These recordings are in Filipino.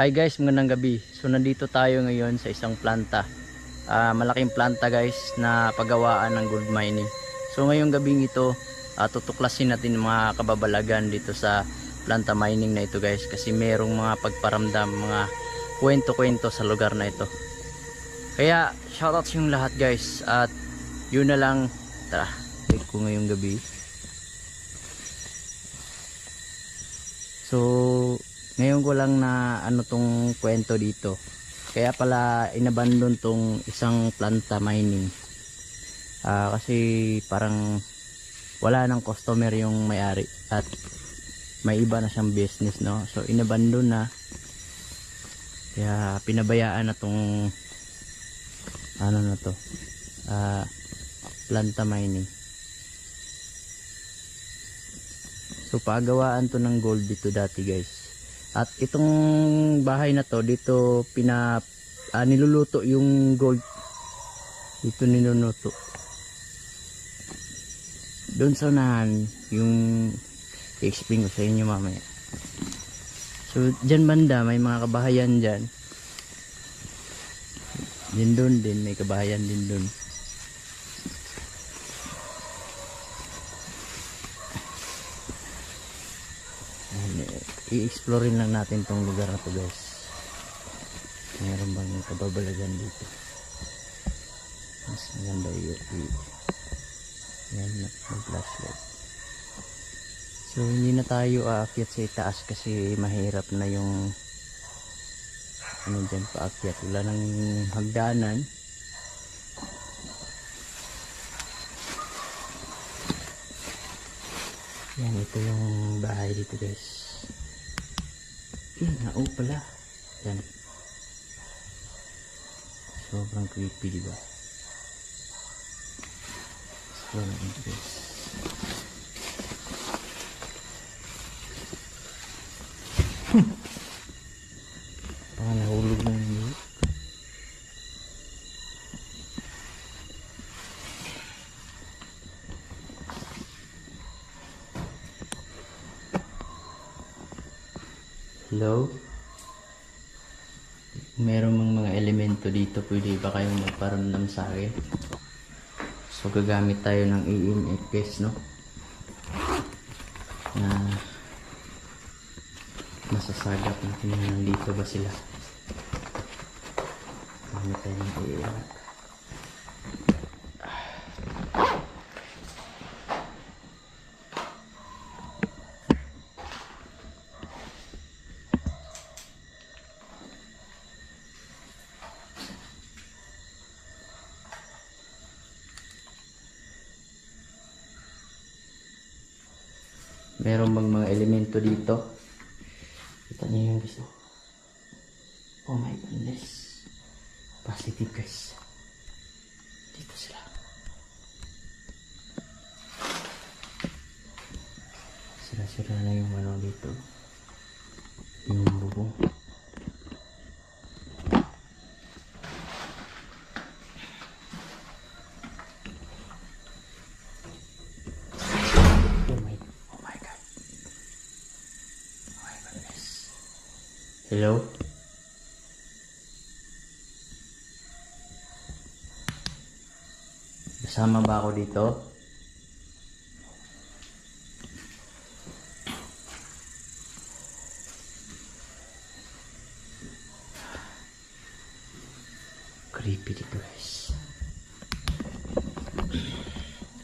Hi guys, magandang gabi. So nandito tayo ngayon sa isang planta. Ah, malaking planta guys na paggawaan ng gold mining. So ngayong gabing ito, ah, tutuklasin natin mga kababalagan dito sa planta mining na ito guys kasi merong mga pagparamdam, mga kwento-kwento sa lugar na ito. Kaya shoutout sa yung lahat guys at yun na lang. Tara, wait ko ngayong gabi. So, ngayon ko lang na ano tong kwento dito. Kaya pala inabandon tong isang planta mining. Ah, kasi parang wala nang customer yung may-ari at may iba na siyang business no. So inabandon na. Kaya pinabayaan na tong ano na to. Ah, planta mining. So pagawaan to ng gold dito dati guys. At itong bahay na to dito pina ah, niluluto yung gold. Dito niluluto. Doon sa unahan yung i-explain ko sa inyo mamaya. So dyan banda may mga kabahayan dyan. Din doon din may kabahayan din doon. Ayan, i-explorein lang natin tong lugar na to guys. Meron bang kababalagan dito? Mas maganda yung i- yan may flashlight. So hindi na tayo aakyat sa itaas kasi mahirap na yung ano dyan paakyat. Wala nang hagdanan yan ito yung bahay dito guys yan nao pala. Yan. Sobrang creepy diba sobrang creepy guys Baka nahulog na yung Hello? Meron mang mga elemento dito, pwede ba kayong magparamdam sa akin? So gagamit tayo ng EMF no? Na masasagap natin na nandito ba sila. Gamit tayo ng EMF. Meron bang mga elemento dito? Gusto. Oh my goodness. Positive guys. Dito sila. Sira-sira na yung ano dito. Yung bubong. Oh my, oh my god. Oh my goodness. Hello? Kasama ba ako dito? Creepy dito guys.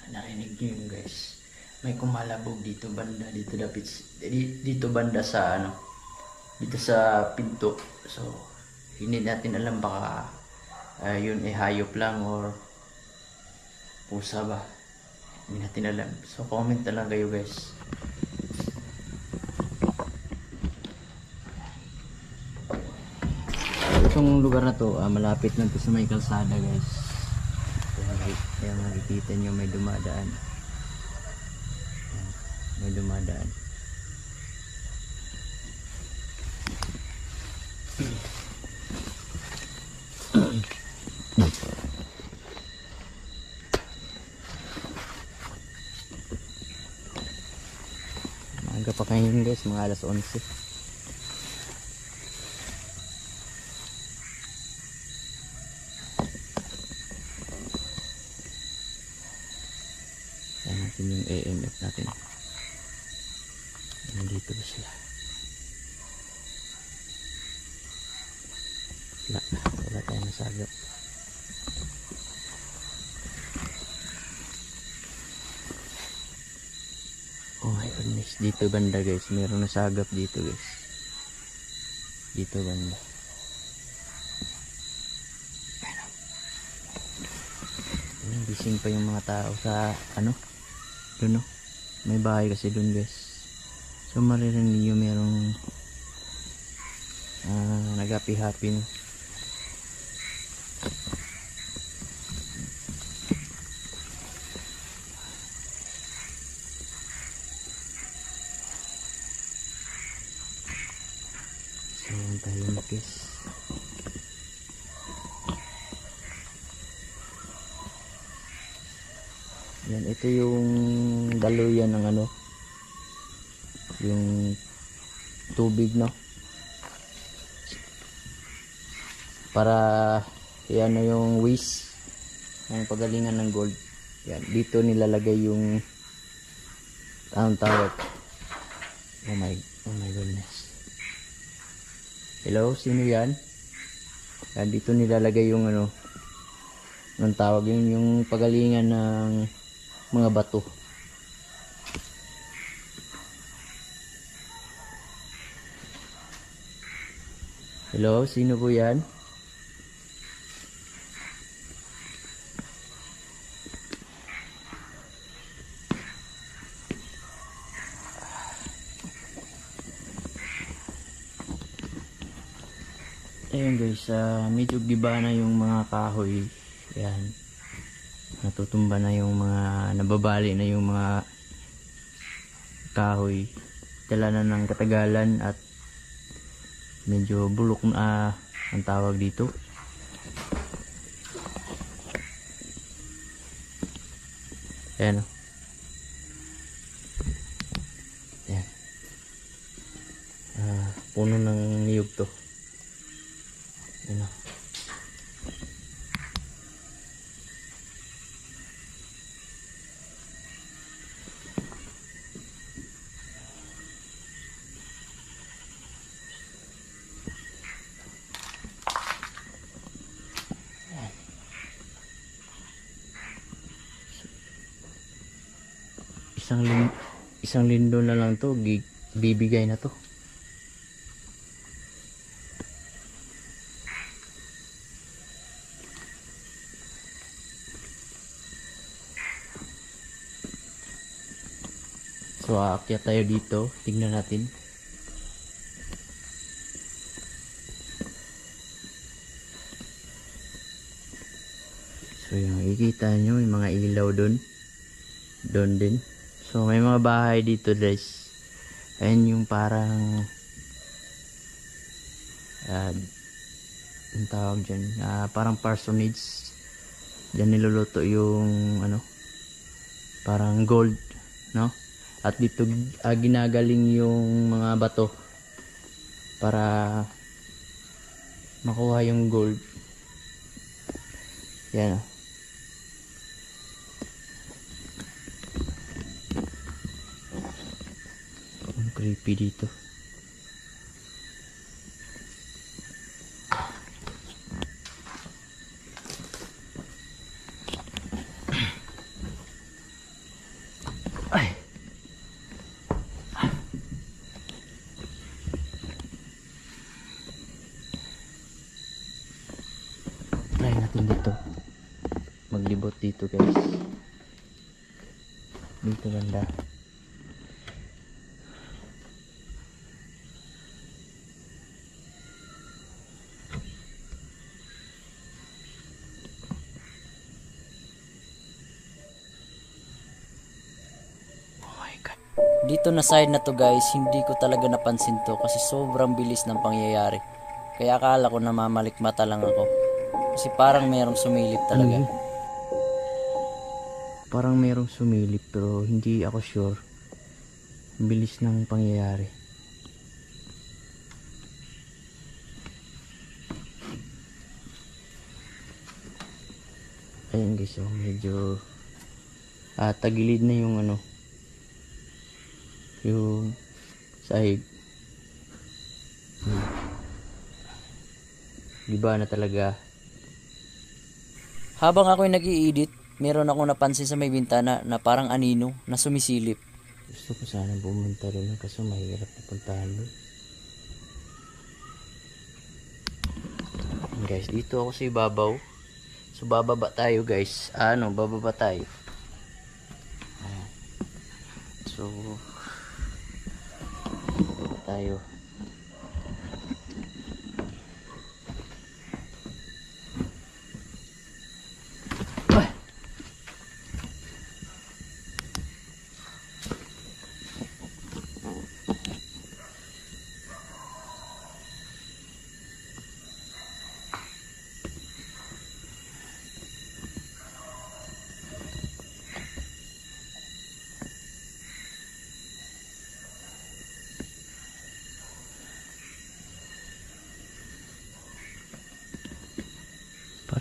Narinig niyo yun guys. May kumalabog dito banda dito dapat di- dito banda sa ano dito sa pinto. So hindi natin alam baka ah, yun ay hayop lang or pusa ba. Hindi natin alam. So comment na lang kayo guys. Itong lugar na to, ah, malapit lang to sa may kalsada guys. Kaya, maki- kaya makikita nyo may dumadaan. May dumadaan. alas 11 natin yung AMF natin. Nandito na sila. Wala wala tayong masagot Dito banda guys. Meron nasagap dito guys. Dito banda. Gising pa yung mga tao sa ano doon no may bahay kasi doon guys so maririnig nyo merong ah nag-happy-happy no so tahimik guys Yan, ito yung daluyan ng ano, yung tubig, no? Para, yan yung wish ng pagalingan ng gold. Yan, dito nilalagay yung anong tawag. Oh my, oh my goodness. Hello, sino yan? Yan, dito nilalagay yung ano, anong tawag yun, yung pagalingan ng mga bato. Hello, sino po yan? Ayun guys, ah, medyo giba na yung mga kahoy. Yan. Natutumba na yung mga nababali na yung mga kahoy. Dala na ng katagalan at medyo bulok na ah, ang tawag dito. Ayan o ayan. Ah, puno ng niyog to ayan o isang lin isang lindo na lang to bibigay na to so aakyat tayo dito tignan natin so yung ikita nyo yung mga ilaw dun doon din. So may mga bahay dito guys. Ayan yung parang uh, ang tawag dyan, Ah, parang parsonage. Diyan niluluto yung ano parang gold, no? At dito ah, ginagaling yung mga bato para makuha yung gold. Yan oh. Ang creepy dito. Ay. Try natin dito. Maglibot dito guys. Dito banda. Oh. Dito na side na to guys, hindi ko talaga napansin to kasi sobrang bilis ng pangyayari. Kaya akala ko namamalik mata lang ako. Kasi parang merong sumilip talaga. Parang merong sumilip pero hindi ako sure. Bilis ng pangyayari. Ayun guys, oh, medyo ah, tagilid na yung ano yung sahig Hmm. Iba na talaga. Habang ako'y nag edit meron akong napansin sa may bintana na parang anino na sumisilip. Gusto ko sana pumunta rin kaso mahirap na puntahan doon. Guys, dito ako sa ibabaw. So bababa tayo guys. Ano, bababa tayo. So bababa tayo. Ay.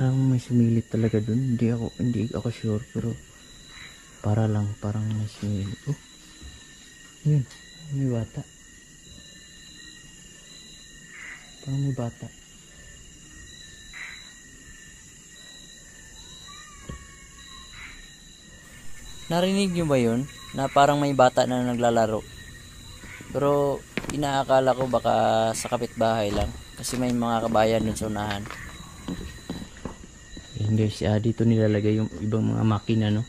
Parang may sumilip talaga dun. Hindi ako, hindi ako sure pero para lang parang may sumilip. Oh. Yun. May bata. Parang may bata. Narinig nyo ba yun? Na parang may bata na naglalaro. Pero inaakala ko baka sa kapitbahay lang. Kasi may mga kabayan dun sa unahan. Ayan guys, ah, dito nilalagay yung ibang mga makina, no?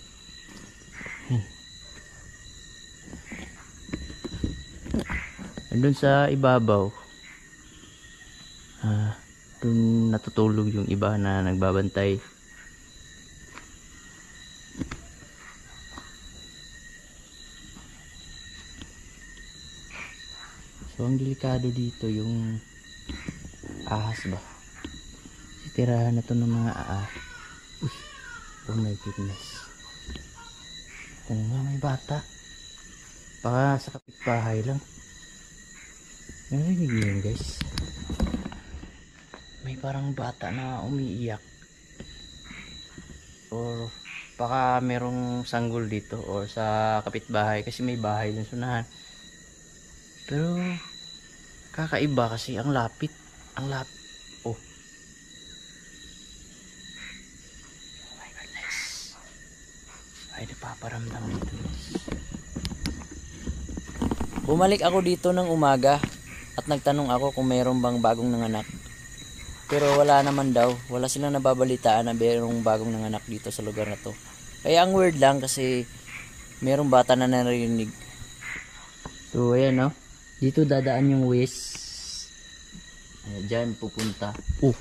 Ayan. Sa ibabaw, ah, dun natutulog yung iba na nagbabantay. So, ang delikado dito yung ahas ba? tirahan na to ng mga aa. Oh my goodness. Ano nga may bata? Baka sa kapitbahay lang. Narinig niyo yun guys? May parang bata na umiiyak. Or baka merong sanggol dito or sa kapitbahay kasi may bahay dun sunahan. Pero kakaiba kasi ang lapit. Ang lapit. Oh, Oh my goodness. Ay, guys. Bumalik ako dito ng umaga at nagtanong ako kung mayroon bang bagong nanganak. Pero wala naman daw. Wala silang nababalitaan na mayroong bagong nanganak dito sa lugar na to. Kaya ang weird lang kasi mayroong bata na narinig. So, ayan no. Dito dadaan yung waste. Ayan, dyan pupunta. Oh.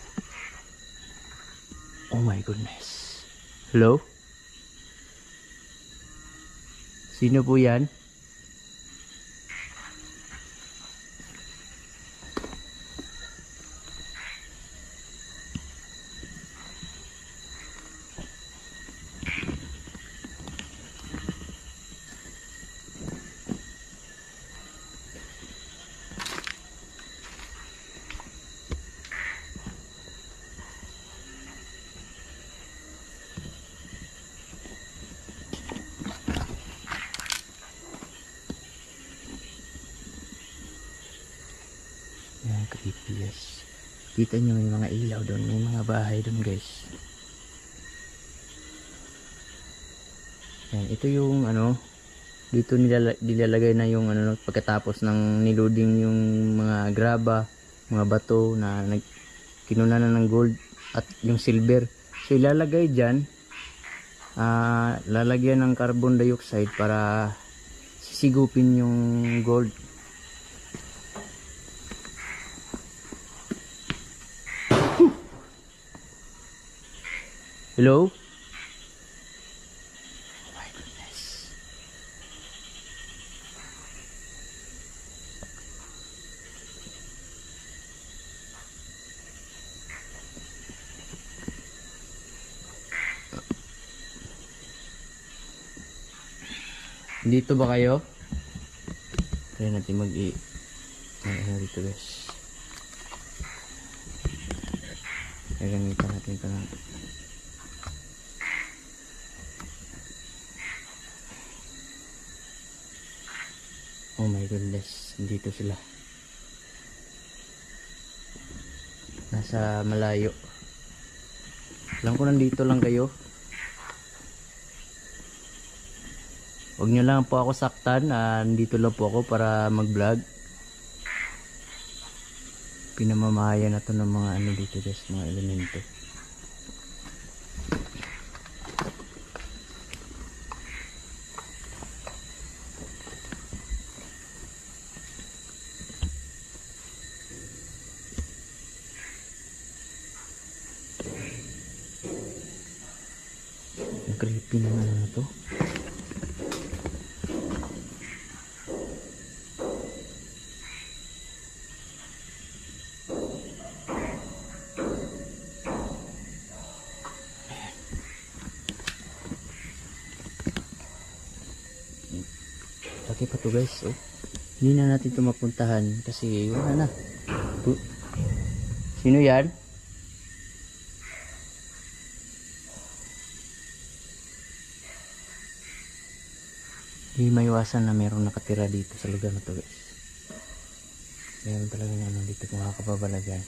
Oh my goodness. Hello? Sino po yan creepy guys. Kita nyo may mga ilaw doon, may mga bahay doon guys. Yan, ito yung ano, dito nilala- nilalagay na yung ano, pagkatapos ng niluding yung mga graba, mga bato na nag, kinuna na ng gold at yung silver. So ilalagay dyan, ah, lalagyan ng carbon dioxide para sisigupin yung gold Hello? Oh my. Dito ba kayo? Try natin mag-i... Ano dito guys. Gagamitan natin ito ng Oh my goodness, dito sila. Nasa malayo. Alam ko nandito lang kayo. Huwag nyo lang po ako saktan. Ah, nandito lang po ako para mag-vlog. Pinamamahaya na to ng mga ano dito guys, mga elemento. Ang creepy ng ano na to. Laki pa to guys. Oh. Hindi na natin ito mapuntahan kasi wala na. Sino yan? Hindi maiwasan na mayroong nakatira dito sa lugar na to guys. Meron talaga ano dito mga kapabalagan.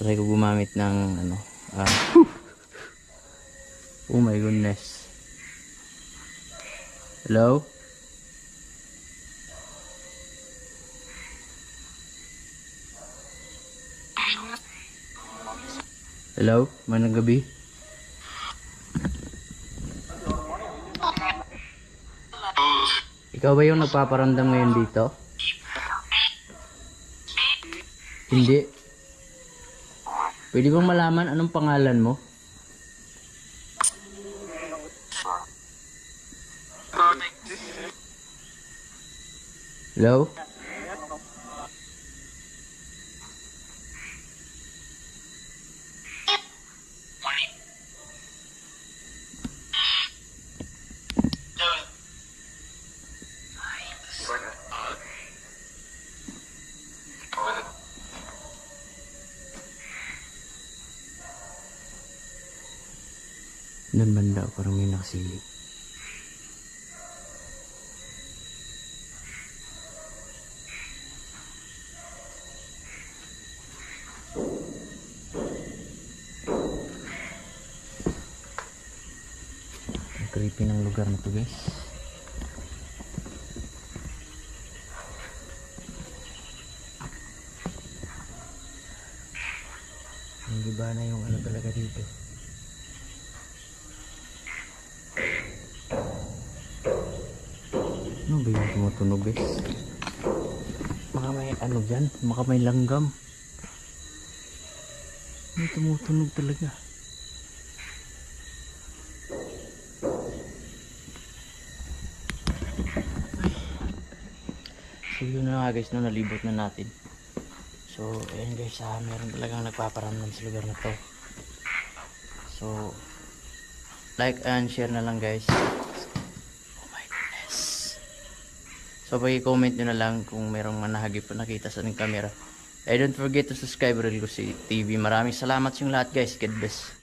Try ko gumamit ng ano. ah oh my goodness. Hello? Hello? Manang gabi? Ikaw ba yung nagpaparamdam ngayon dito? Hindi. Pwede bang malaman anong pangalan mo? Hello? Doon nakasilip. Ang creepy ng lugar na to guys. Hindi ba na yung ano talaga dito? Ano ba yung tumutunog guys? Baka may ano dyan? Baka may langgam. May tumutunog talaga. So yun na nga guys, no, nalibot na natin. So, ayan guys, ah, meron talagang nagpaparamdam sa lugar na to. So, like and share na lang guys. Oh my goodness. So, pag-comment nyo na lang kung merong manahagip po nakita sa ating camera. And don't forget to subscribe Real TV. Maraming salamat sa lahat guys. God bless.